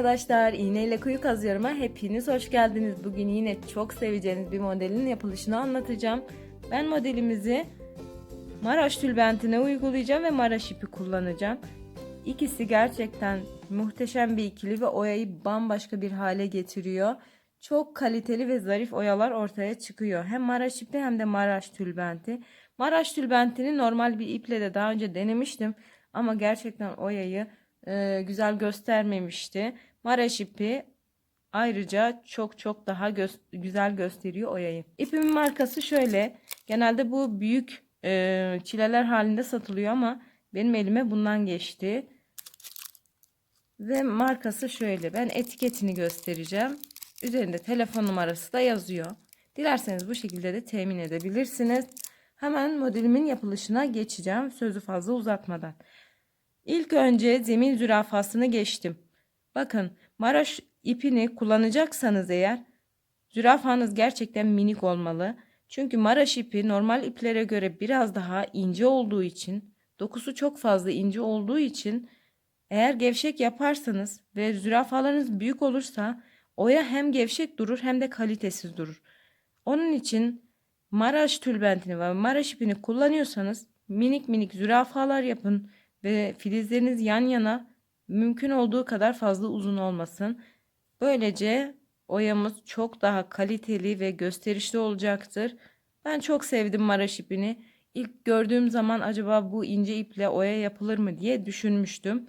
arkadaşlar, iğneyle kuyu kazıyorum'a hepiniz hoş geldiniz. Bugün yine çok seveceğiniz bir modelin yapılışını anlatacağım. Ben modelimizi Maraş tülbentine uygulayacağım ve Maraş ipi kullanacağım. İkisi gerçekten muhteşem bir ikili ve oyayı bambaşka bir hale getiriyor. Çok kaliteli ve zarif oyalar ortaya çıkıyor. Hem Maraş ipi hem de Maraş tülbenti. Maraş tülbentini normal bir iple de daha önce denemiştim. Ama gerçekten oyayı güzel göstermemişti. Maraş ipi ayrıca çok çok daha gö- güzel gösteriyor oyayı. İpimin markası şöyle. Genelde bu büyük e, çileler halinde satılıyor ama benim elime bundan geçti. Ve markası şöyle. Ben etiketini göstereceğim. Üzerinde telefon numarası da yazıyor. Dilerseniz bu şekilde de temin edebilirsiniz. Hemen modelimin yapılışına geçeceğim. Sözü fazla uzatmadan. İlk önce zemin zürafasını geçtim. Bakın Maraş ipini kullanacaksanız eğer zürafanız gerçekten minik olmalı. Çünkü Maraş ipi normal iplere göre biraz daha ince olduğu için, dokusu çok fazla ince olduğu için eğer gevşek yaparsanız ve zürafalarınız büyük olursa oya hem gevşek durur hem de kalitesiz durur. Onun için Maraş tülbentini ve Maraş ipini kullanıyorsanız minik minik zürafalar yapın ve filizleriniz yan yana mümkün olduğu kadar fazla uzun olmasın. Böylece oyamız çok daha kaliteli ve gösterişli olacaktır. Ben çok sevdim Maraş ipini. İlk gördüğüm zaman acaba bu ince iple oya yapılır mı diye düşünmüştüm.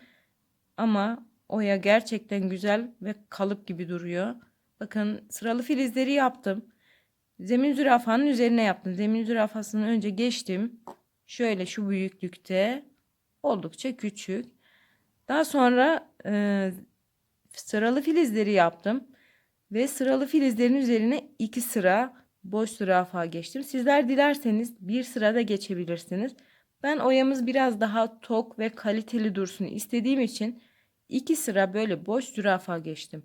Ama oya gerçekten güzel ve kalıp gibi duruyor. Bakın sıralı filizleri yaptım. Zemin zürafanın üzerine yaptım. Zemin zürafasını önce geçtim. Şöyle şu büyüklükte oldukça küçük. Daha sonra e, sıralı filizleri yaptım. Ve sıralı filizlerin üzerine iki sıra boş zürafa geçtim. Sizler dilerseniz bir sırada geçebilirsiniz. Ben oyamız biraz daha tok ve kaliteli dursun istediğim için iki sıra böyle boş zürafa geçtim.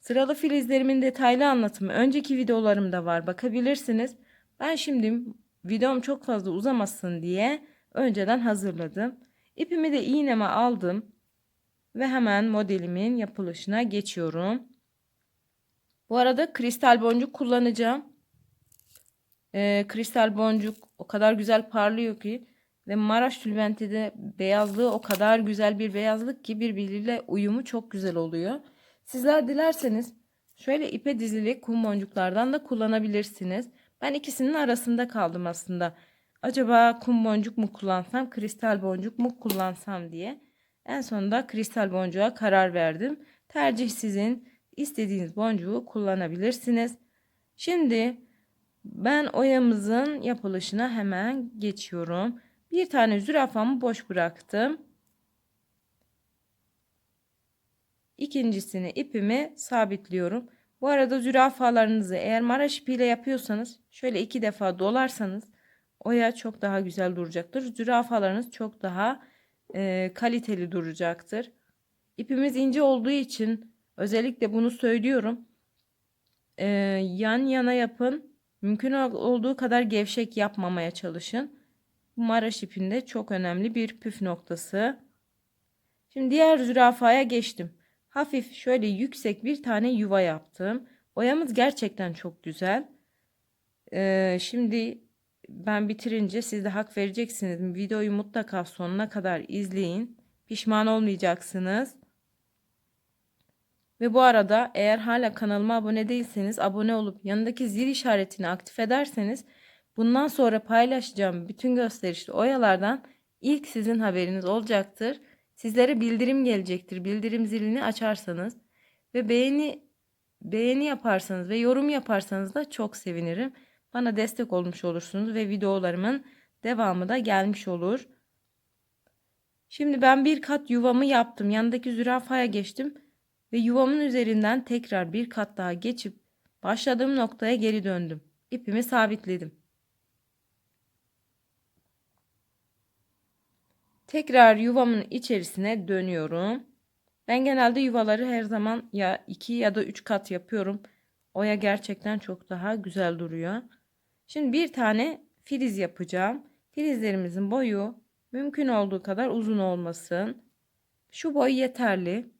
Sıralı filizlerimin detaylı anlatımı önceki videolarımda var bakabilirsiniz. Ben şimdi videom çok fazla uzamasın diye önceden hazırladım. İpimi de iğneme aldım ve hemen modelimin yapılışına geçiyorum. Bu arada kristal boncuk kullanacağım. Ee, kristal boncuk o kadar güzel parlıyor ki ve Maraş tülbenti de beyazlığı o kadar güzel bir beyazlık ki birbiriyle uyumu çok güzel oluyor. Sizler dilerseniz şöyle ipe dizili kum boncuklardan da kullanabilirsiniz. Ben ikisinin arasında kaldım aslında. Acaba kum boncuk mu kullansam, kristal boncuk mu kullansam diye. En sonunda kristal boncuğa karar verdim. Tercih sizin. İstediğiniz boncuğu kullanabilirsiniz. Şimdi ben oyamızın yapılışına hemen geçiyorum. Bir tane zürafamı boş bıraktım. İkincisini ipimi sabitliyorum. Bu arada zürafalarınızı eğer maraş ipiyle yapıyorsanız şöyle iki defa dolarsanız oya çok daha güzel duracaktır. Zürafalarınız çok daha e, kaliteli duracaktır. İpimiz ince olduğu için özellikle bunu söylüyorum. E, yan yana yapın. Mümkün olduğu kadar gevşek yapmamaya çalışın. Bu maraş ipinde çok önemli bir püf noktası. Şimdi diğer zürafaya geçtim. Hafif şöyle yüksek bir tane yuva yaptım. Oyamız gerçekten çok güzel. Ee, şimdi ben bitirince siz de hak vereceksiniz. Videoyu mutlaka sonuna kadar izleyin. Pişman olmayacaksınız. Ve bu arada eğer hala kanalıma abone değilseniz abone olup yanındaki zil işaretini aktif ederseniz bundan sonra paylaşacağım bütün gösterişli oyalardan ilk sizin haberiniz olacaktır. Sizlere bildirim gelecektir. Bildirim zilini açarsanız ve beğeni beğeni yaparsanız ve yorum yaparsanız da çok sevinirim. Bana destek olmuş olursunuz ve videolarımın devamı da gelmiş olur. Şimdi ben bir kat yuvamı yaptım. Yanındaki zürafaya geçtim ve yuvamın üzerinden tekrar bir kat daha geçip başladığım noktaya geri döndüm. İpimi sabitledim. Tekrar yuvamın içerisine dönüyorum. Ben genelde yuvaları her zaman ya 2 ya da 3 kat yapıyorum. Oya gerçekten çok daha güzel duruyor. Şimdi bir tane filiz yapacağım. Filizlerimizin boyu mümkün olduğu kadar uzun olmasın. Şu boy yeterli.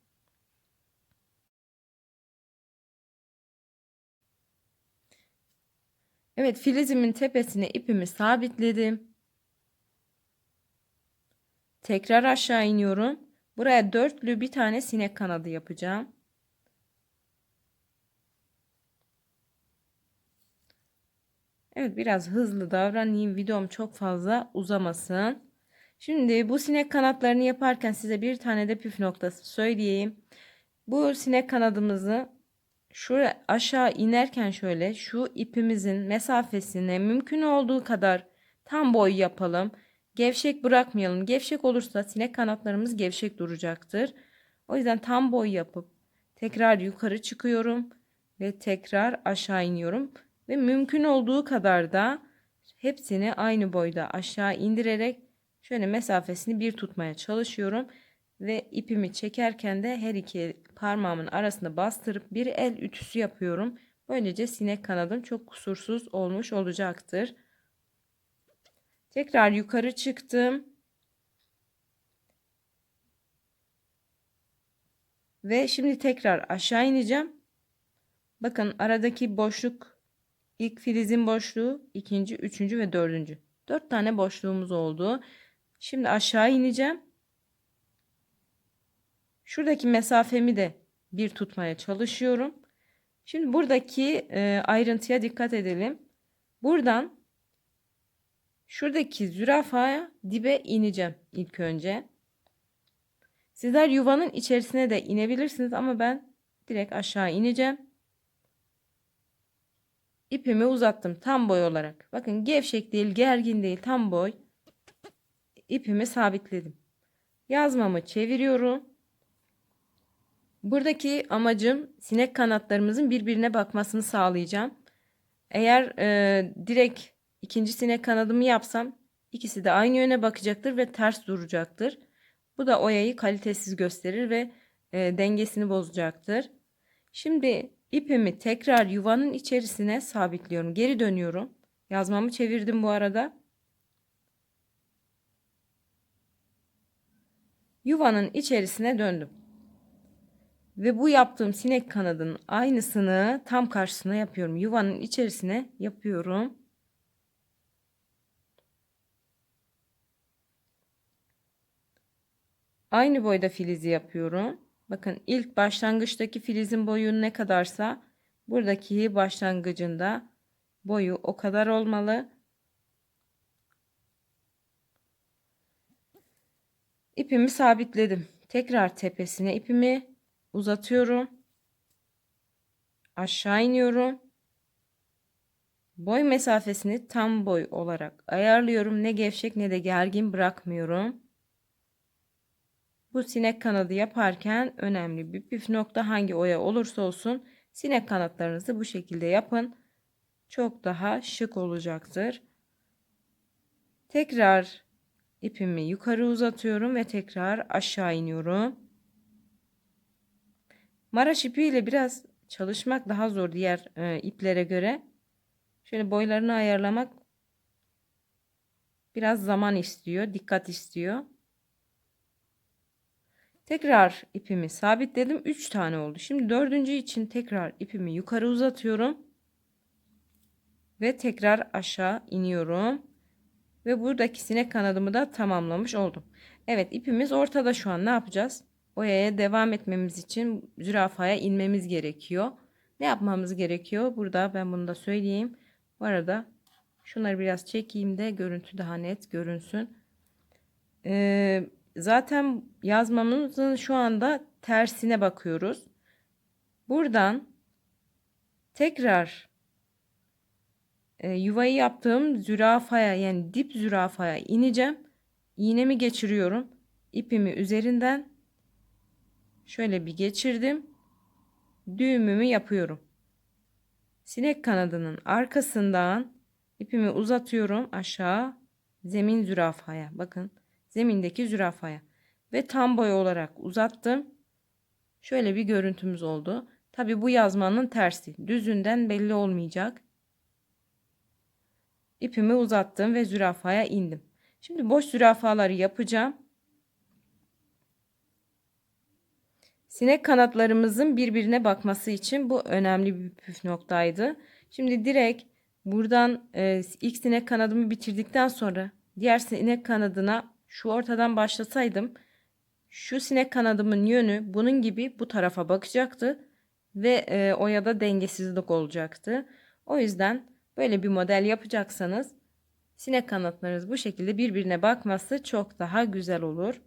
Evet filizimin tepesine ipimi sabitledim. Tekrar aşağı iniyorum. Buraya dörtlü bir tane sinek kanadı yapacağım. Evet biraz hızlı davranayım. Videom çok fazla uzamasın. Şimdi bu sinek kanatlarını yaparken size bir tane de püf noktası söyleyeyim. Bu sinek kanadımızı şuraya aşağı inerken şöyle şu ipimizin mesafesine mümkün olduğu kadar tam boy yapalım. Gevşek bırakmayalım. Gevşek olursa sinek kanatlarımız gevşek duracaktır. O yüzden tam boy yapıp tekrar yukarı çıkıyorum ve tekrar aşağı iniyorum ve mümkün olduğu kadar da hepsini aynı boyda aşağı indirerek şöyle mesafesini bir tutmaya çalışıyorum ve ipimi çekerken de her iki parmağımın arasında bastırıp bir el ütüsü yapıyorum. Böylece sinek kanadım çok kusursuz olmuş olacaktır. Tekrar yukarı çıktım. Ve şimdi tekrar aşağı ineceğim. Bakın aradaki boşluk ilk filizin boşluğu, ikinci, üçüncü ve dördüncü. Dört tane boşluğumuz oldu. Şimdi aşağı ineceğim. Şuradaki mesafemi de bir tutmaya çalışıyorum. Şimdi buradaki e, ayrıntıya dikkat edelim. Buradan şuradaki zürafaya dibe ineceğim ilk önce. Sizler yuvanın içerisine de inebilirsiniz ama ben direkt aşağı ineceğim. İpimi uzattım tam boy olarak. Bakın gevşek değil, gergin değil, tam boy. İpimi sabitledim. Yazmamı çeviriyorum. Buradaki amacım sinek kanatlarımızın birbirine bakmasını sağlayacağım. Eğer e, direkt ikinci sinek kanadımı yapsam ikisi de aynı yöne bakacaktır ve ters duracaktır. Bu da oyayı kalitesiz gösterir ve e, dengesini bozacaktır. Şimdi ipimi tekrar yuvanın içerisine sabitliyorum. Geri dönüyorum. Yazmamı çevirdim bu arada. Yuvanın içerisine döndüm. Ve bu yaptığım sinek kanadının aynısını tam karşısına yapıyorum. Yuvanın içerisine yapıyorum. Aynı boyda filizi yapıyorum. Bakın ilk başlangıçtaki filizin boyu ne kadarsa buradaki başlangıcında boyu o kadar olmalı. İpimi sabitledim. Tekrar tepesine ipimi uzatıyorum. Aşağı iniyorum. Boy mesafesini tam boy olarak ayarlıyorum. Ne gevşek ne de gergin bırakmıyorum. Bu sinek kanadı yaparken önemli bir püf nokta hangi oya olursa olsun sinek kanatlarınızı bu şekilde yapın. Çok daha şık olacaktır. Tekrar ipimi yukarı uzatıyorum ve tekrar aşağı iniyorum. Maraş ipiyle biraz çalışmak daha zor diğer e, iplere göre. Şöyle boylarını ayarlamak biraz zaman istiyor, dikkat istiyor. Tekrar ipimi sabitledim. 3 tane oldu. Şimdi dördüncü için tekrar ipimi yukarı uzatıyorum. Ve tekrar aşağı iniyorum. Ve buradaki sinek kanadımı da tamamlamış oldum. Evet ipimiz ortada şu an ne yapacağız? Oyaya devam etmemiz için zürafaya inmemiz gerekiyor. Ne yapmamız gerekiyor? Burada ben bunu da söyleyeyim. Bu arada şunları biraz çekeyim de görüntü daha net görünsün. Ee, zaten yazmamızın şu anda tersine bakıyoruz. Buradan tekrar e, yuvayı yaptığım zürafaya yani dip zürafaya ineceğim. İğnemi geçiriyorum. İpimi üzerinden şöyle bir geçirdim. Düğümümü yapıyorum. Sinek kanadının arkasından ipimi uzatıyorum aşağı zemin zürafaya. Bakın zemindeki zürafaya ve tam boy olarak uzattım. Şöyle bir görüntümüz oldu. Tabi bu yazmanın tersi. Düzünden belli olmayacak. İpimi uzattım ve zürafaya indim. Şimdi boş zürafaları yapacağım. Sinek kanatlarımızın birbirine bakması için bu önemli bir püf noktaydı. Şimdi direkt buradan e, ilk sinek kanadımı bitirdikten sonra diğer sinek kanadına şu ortadan başlasaydım şu sinek kanadımın yönü bunun gibi bu tarafa bakacaktı ve e, oyada dengesizlik olacaktı. O yüzden böyle bir model yapacaksanız sinek kanatlarınız bu şekilde birbirine bakması çok daha güzel olur.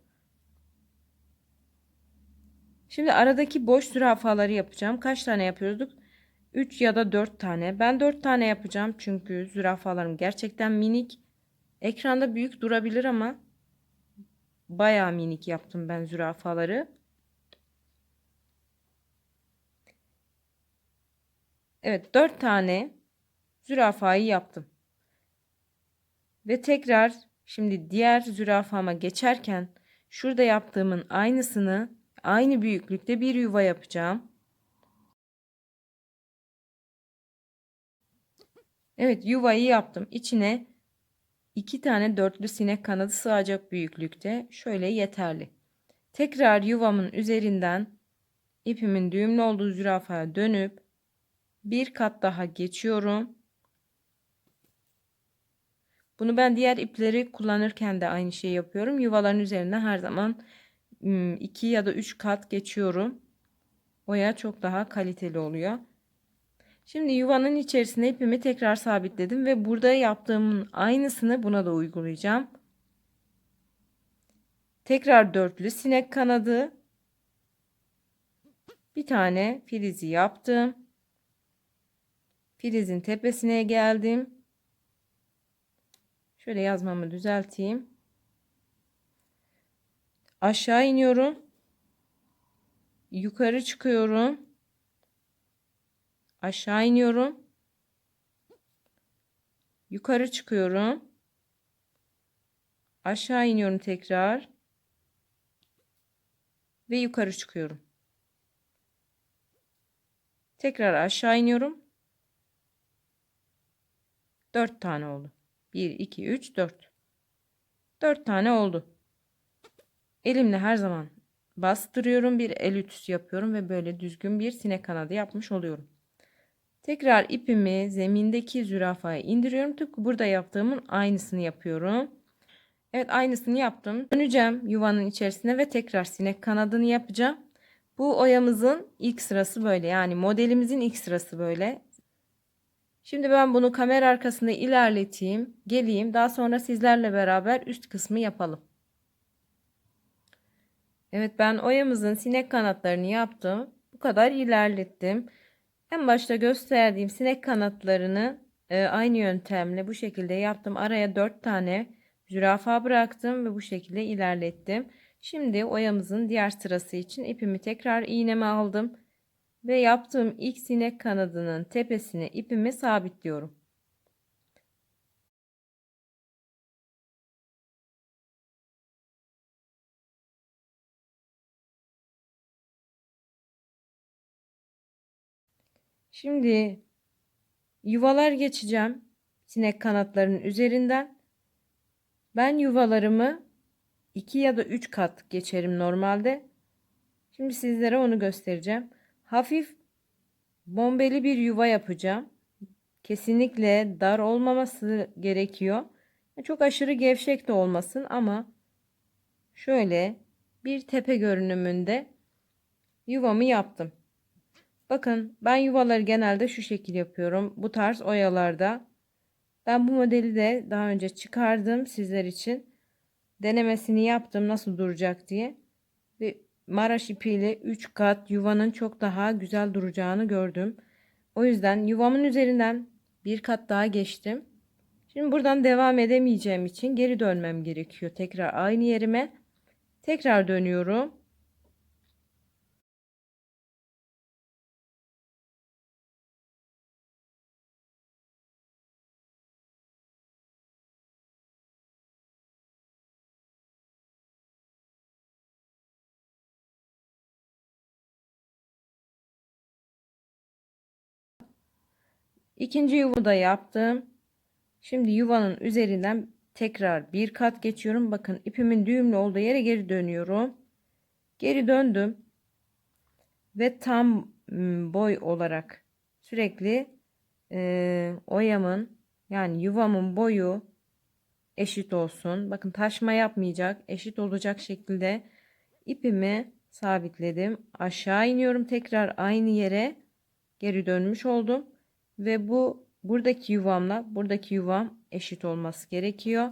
Şimdi aradaki boş zürafaları yapacağım. Kaç tane yapıyorduk? 3 ya da 4 tane. Ben 4 tane yapacağım çünkü zürafalarım gerçekten minik. Ekranda büyük durabilir ama bayağı minik yaptım ben zürafaları. Evet 4 tane zürafayı yaptım. Ve tekrar şimdi diğer zürafama geçerken şurada yaptığımın aynısını aynı büyüklükte bir yuva yapacağım. Evet yuvayı yaptım. İçine iki tane dörtlü sinek kanadı sığacak büyüklükte. Şöyle yeterli. Tekrar yuvamın üzerinden ipimin düğümlü olduğu zürafaya dönüp bir kat daha geçiyorum. Bunu ben diğer ipleri kullanırken de aynı şeyi yapıyorum. Yuvaların üzerinden her zaman 2 ya da 3 kat geçiyorum. Oya çok daha kaliteli oluyor. Şimdi yuvanın içerisine ipimi tekrar sabitledim ve burada yaptığımın aynısını buna da uygulayacağım. Tekrar dörtlü sinek kanadı. Bir tane filizi yaptım. Filizin tepesine geldim. Şöyle yazmamı düzelteyim. Aşağı iniyorum. Yukarı çıkıyorum. Aşağı iniyorum. Yukarı çıkıyorum. Aşağı iniyorum tekrar. Ve yukarı çıkıyorum. Tekrar aşağı iniyorum. 4 tane oldu. 1, 2, 3, 4. 4 tane oldu. Elimle her zaman bastırıyorum. Bir el ütüsü yapıyorum ve böyle düzgün bir sinek kanadı yapmış oluyorum. Tekrar ipimi zemindeki zürafaya indiriyorum. Tıpkı burada yaptığımın aynısını yapıyorum. Evet aynısını yaptım. Döneceğim yuvanın içerisine ve tekrar sinek kanadını yapacağım. Bu oyamızın ilk sırası böyle. Yani modelimizin ilk sırası böyle. Şimdi ben bunu kamera arkasında ilerleteyim. Geleyim. Daha sonra sizlerle beraber üst kısmı yapalım. Evet ben oyamızın sinek kanatlarını yaptım. Bu kadar ilerlettim. En başta gösterdiğim sinek kanatlarını e, aynı yöntemle bu şekilde yaptım. Araya 4 tane zürafa bıraktım ve bu şekilde ilerlettim. Şimdi oyamızın diğer sırası için ipimi tekrar iğneme aldım ve yaptığım ilk sinek kanadının tepesine ipimi sabitliyorum. Şimdi yuvalar geçeceğim. Sinek kanatlarının üzerinden. Ben yuvalarımı 2 ya da 3 kat geçerim normalde. Şimdi sizlere onu göstereceğim. Hafif bombeli bir yuva yapacağım. Kesinlikle dar olmaması gerekiyor. Çok aşırı gevşek de olmasın ama şöyle bir tepe görünümünde yuvamı yaptım. Bakın ben yuvaları genelde şu şekil yapıyorum. Bu tarz oyalarda. Ben bu modeli de daha önce çıkardım sizler için. Denemesini yaptım nasıl duracak diye. Ve Maraş ipiyle 3 kat yuvanın çok daha güzel duracağını gördüm. O yüzden yuvamın üzerinden bir kat daha geçtim. Şimdi buradan devam edemeyeceğim için geri dönmem gerekiyor. Tekrar aynı yerime. Tekrar dönüyorum. İkinci yuvu da yaptım. Şimdi yuvanın üzerinden tekrar bir kat geçiyorum. Bakın ipimin düğümlü olduğu yere geri dönüyorum. Geri döndüm. Ve tam boy olarak sürekli e, oyamın yani yuvamın boyu eşit olsun. Bakın taşma yapmayacak. Eşit olacak şekilde ipimi sabitledim. Aşağı iniyorum tekrar aynı yere geri dönmüş oldum. Ve bu buradaki yuvamla buradaki yuvam eşit olması gerekiyor.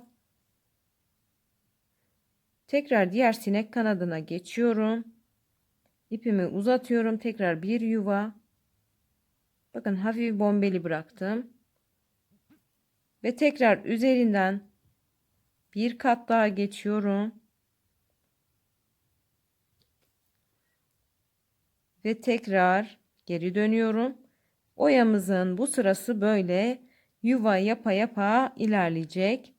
Tekrar diğer sinek kanadına geçiyorum. İpimi uzatıyorum. Tekrar bir yuva. Bakın hafif bombeli bıraktım. Ve tekrar üzerinden bir kat daha geçiyorum. Ve tekrar geri dönüyorum. Oyamızın bu sırası böyle yuva yapa yapa ilerleyecek.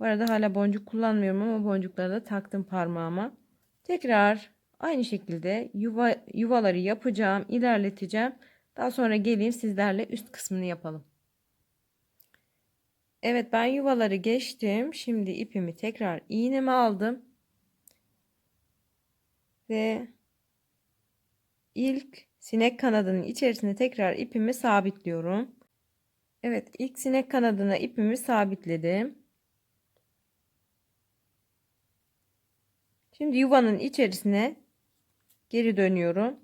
Bu arada hala boncuk kullanmıyorum ama boncukları da taktım parmağıma. Tekrar aynı şekilde yuva yuvaları yapacağım, ilerleteceğim. Daha sonra geleyim sizlerle üst kısmını yapalım. Evet ben yuvaları geçtim. Şimdi ipimi tekrar iğneme aldım. Ve ilk sinek kanadının içerisine tekrar ipimi sabitliyorum. Evet ilk sinek kanadına ipimi sabitledim. Şimdi yuvanın içerisine geri dönüyorum.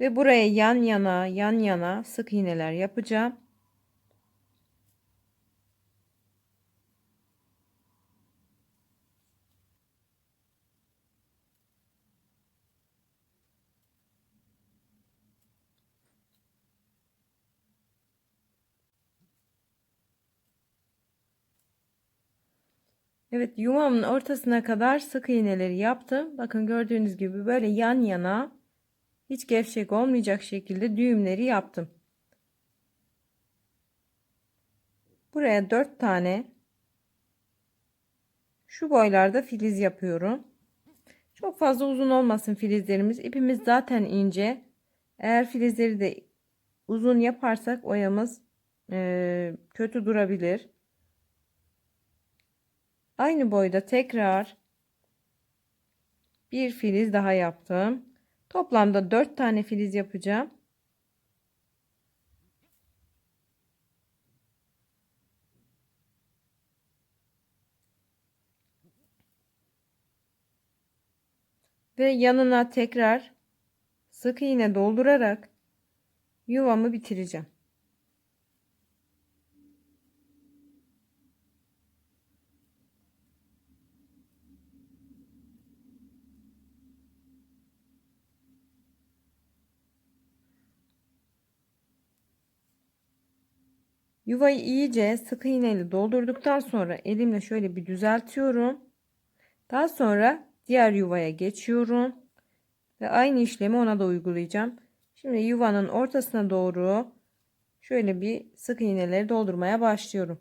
Ve buraya yan yana yan yana sık iğneler yapacağım. Evet yuvamın ortasına kadar sık iğneleri yaptım. Bakın gördüğünüz gibi böyle yan yana hiç gevşek olmayacak şekilde düğümleri yaptım. Buraya 4 tane şu boylarda filiz yapıyorum. Çok fazla uzun olmasın filizlerimiz. İpimiz zaten ince. Eğer filizleri de uzun yaparsak oyamız e, kötü durabilir. Aynı boyda tekrar bir filiz daha yaptım. Toplamda 4 tane filiz yapacağım. Ve yanına tekrar sık iğne doldurarak yuvamı bitireceğim. Yuvayı iyice sık iğneyle doldurduktan sonra elimle şöyle bir düzeltiyorum. Daha sonra diğer yuvaya geçiyorum. Ve aynı işlemi ona da uygulayacağım. Şimdi yuvanın ortasına doğru şöyle bir sık iğneleri doldurmaya başlıyorum.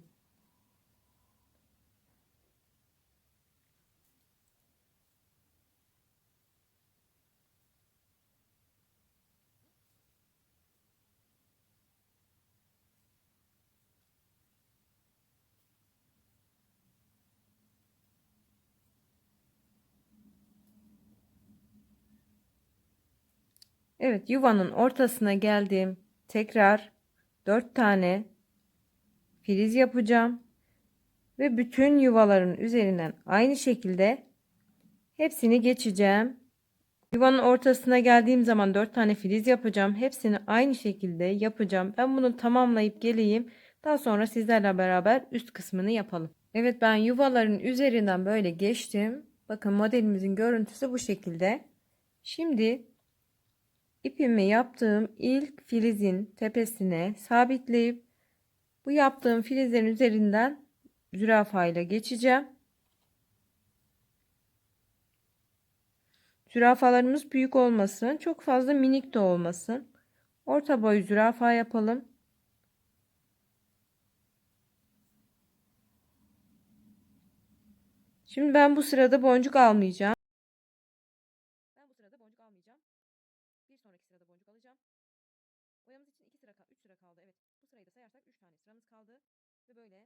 Evet yuvanın ortasına geldim. Tekrar 4 tane filiz yapacağım. Ve bütün yuvaların üzerinden aynı şekilde hepsini geçeceğim. Yuvanın ortasına geldiğim zaman 4 tane filiz yapacağım. Hepsini aynı şekilde yapacağım. Ben bunu tamamlayıp geleyim. Daha sonra sizlerle beraber üst kısmını yapalım. Evet ben yuvaların üzerinden böyle geçtim. Bakın modelimizin görüntüsü bu şekilde. Şimdi ipimi yaptığım ilk filizin tepesine sabitleyip bu yaptığım filizlerin üzerinden zürafa ile geçeceğim. Zürafalarımız büyük olmasın, çok fazla minik de olmasın. Orta boy zürafa yapalım. Şimdi ben bu sırada boncuk almayacağım. Ben bu sırada boncuk almayacağım. Bir sonraki sırada boncuk alacağım. Boyamız için 2 sıra 3 sıra kaldı. Evet. Bu sırayı da sayarsak 3 tane sıramız Ve böyle.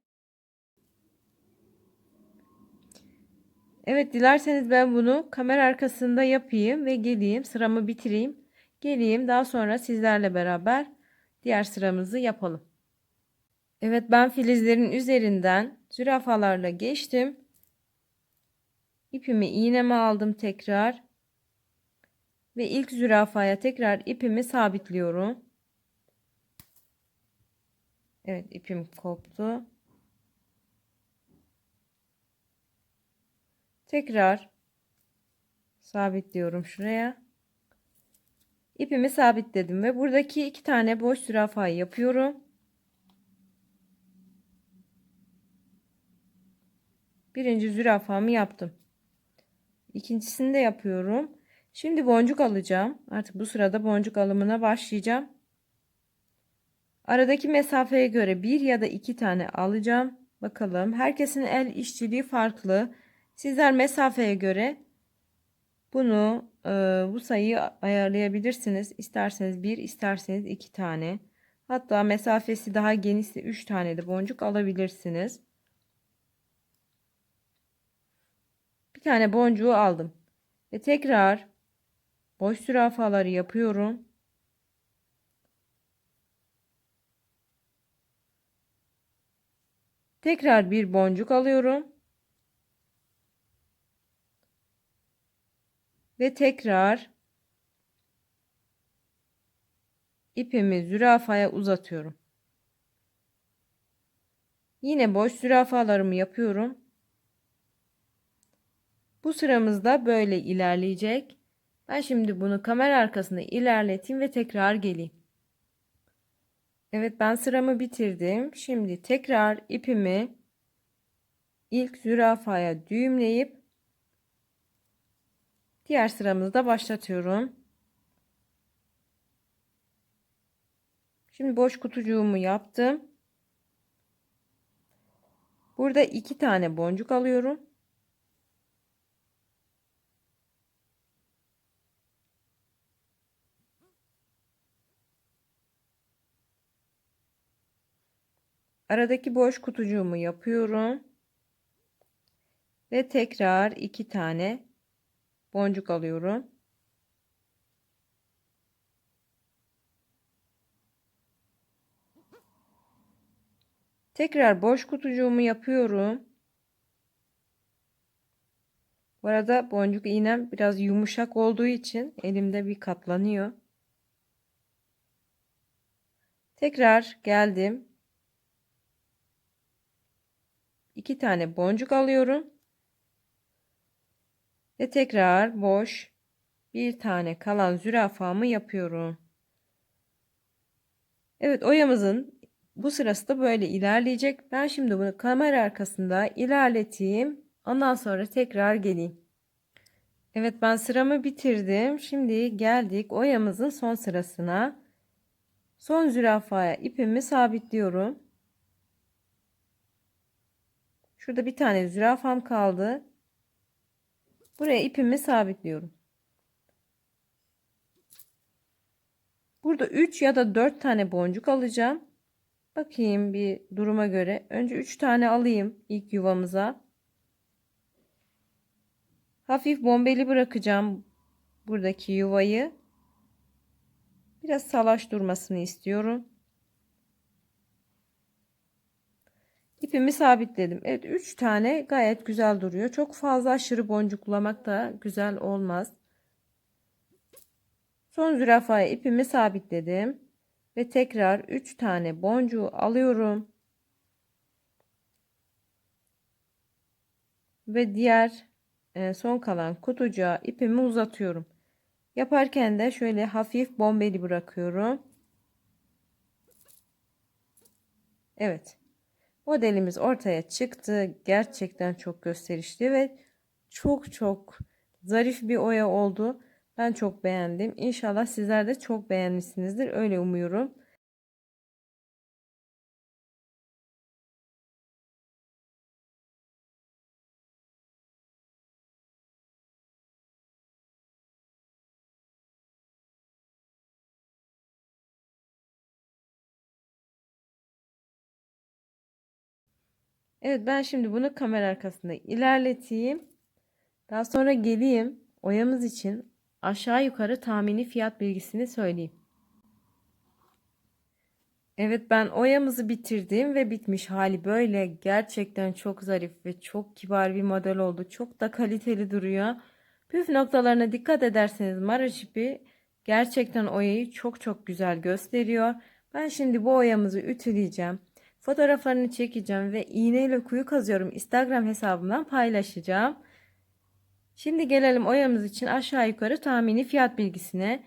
Evet dilerseniz ben bunu kamera arkasında yapayım ve geleyim sıramı bitireyim. Geleyim daha sonra sizlerle beraber diğer sıramızı yapalım. Evet ben filizlerin üzerinden zürafalarla geçtim. İpimi iğneme aldım tekrar. Ve ilk zürafaya tekrar ipimi sabitliyorum. Evet ipim koptu. Tekrar sabitliyorum şuraya. İpimi sabitledim ve buradaki iki tane boş zürafayı yapıyorum. Birinci zürafamı yaptım. İkincisini de yapıyorum. Şimdi boncuk alacağım. Artık bu sırada boncuk alımına başlayacağım. Aradaki mesafeye göre bir ya da iki tane alacağım. Bakalım. Herkesin el işçiliği farklı. Sizler mesafeye göre bunu e, bu sayıyı ayarlayabilirsiniz. İsterseniz bir, isterseniz iki tane. Hatta mesafesi daha genişse üç tane de boncuk alabilirsiniz. Bir tane boncuğu aldım. Ve tekrar boş zürafaları yapıyorum. Tekrar bir boncuk alıyorum. Ve tekrar ipimi zürafaya uzatıyorum. Yine boş zürafalarımı yapıyorum. Bu sıramızda böyle ilerleyecek. Ben şimdi bunu kamera arkasında ilerleteyim ve tekrar geleyim. Evet ben sıramı bitirdim. Şimdi tekrar ipimi ilk zürafaya düğümleyip diğer sıramızda başlatıyorum. Şimdi boş kutucuğumu yaptım. Burada iki tane boncuk alıyorum. Aradaki boş kutucuğumu yapıyorum. Ve tekrar iki tane boncuk alıyorum. Tekrar boş kutucuğumu yapıyorum. Bu arada boncuk iğnem biraz yumuşak olduğu için elimde bir katlanıyor. Tekrar geldim. İki tane boncuk alıyorum. Ve tekrar boş bir tane kalan zürafamı yapıyorum. Evet oyamızın bu sırası da böyle ilerleyecek. Ben şimdi bunu kamera arkasında ilerleteyim. Ondan sonra tekrar geleyim. Evet ben sıramı bitirdim. Şimdi geldik oyamızın son sırasına. Son zürafaya ipimi sabitliyorum. Şurada bir tane zürafam kaldı. Buraya ipimi sabitliyorum. Burada 3 ya da 4 tane boncuk alacağım. Bakayım bir duruma göre. Önce 3 tane alayım ilk yuvamıza. Hafif bombeli bırakacağım buradaki yuvayı. Biraz salaş durmasını istiyorum. İpimi sabitledim. Evet 3 tane gayet güzel duruyor. Çok fazla aşırı boncuklamak da güzel olmaz. Son zürafaya ipimi sabitledim. Ve tekrar 3 tane boncuğu alıyorum. Ve diğer e, son kalan kutucuğa ipimi uzatıyorum. Yaparken de şöyle hafif bombeli bırakıyorum. Evet. Modelimiz ortaya çıktı. Gerçekten çok gösterişli ve çok çok zarif bir oya oldu. Ben çok beğendim. İnşallah sizler de çok beğenmişsinizdir. Öyle umuyorum. Evet ben şimdi bunu kamera arkasında ilerleteyim. Daha sonra geleyim. Oyamız için aşağı yukarı tahmini fiyat bilgisini söyleyeyim. Evet ben oyamızı bitirdim ve bitmiş hali böyle. Gerçekten çok zarif ve çok kibar bir model oldu. Çok da kaliteli duruyor. Püf noktalarına dikkat ederseniz Maraş gerçekten oyayı çok çok güzel gösteriyor. Ben şimdi bu oyamızı ütüleyeceğim. Fotoğraflarını çekeceğim ve iğneyle kuyu kazıyorum. Instagram hesabımdan paylaşacağım. Şimdi gelelim oyamız için aşağı yukarı tahmini fiyat bilgisine.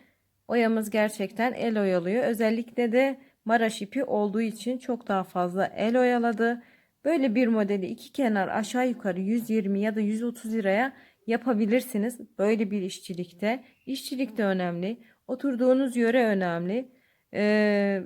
Oyamız gerçekten el oyalıyor. Özellikle de Maraş ipi olduğu için çok daha fazla el oyaladı. Böyle bir modeli iki kenar aşağı yukarı 120 ya da 130 liraya yapabilirsiniz. Böyle bir işçilikte. İşçilik de önemli. Oturduğunuz yöre önemli. Ee,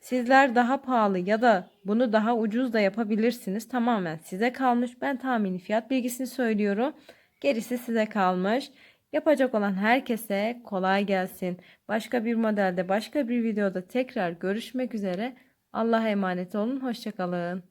sizler daha pahalı ya da bunu daha ucuz da yapabilirsiniz. Tamamen size kalmış. Ben tahmini fiyat bilgisini söylüyorum. Gerisi size kalmış. Yapacak olan herkese kolay gelsin. Başka bir modelde, başka bir videoda tekrar görüşmek üzere. Allah'a emanet olun. Hoşçakalın.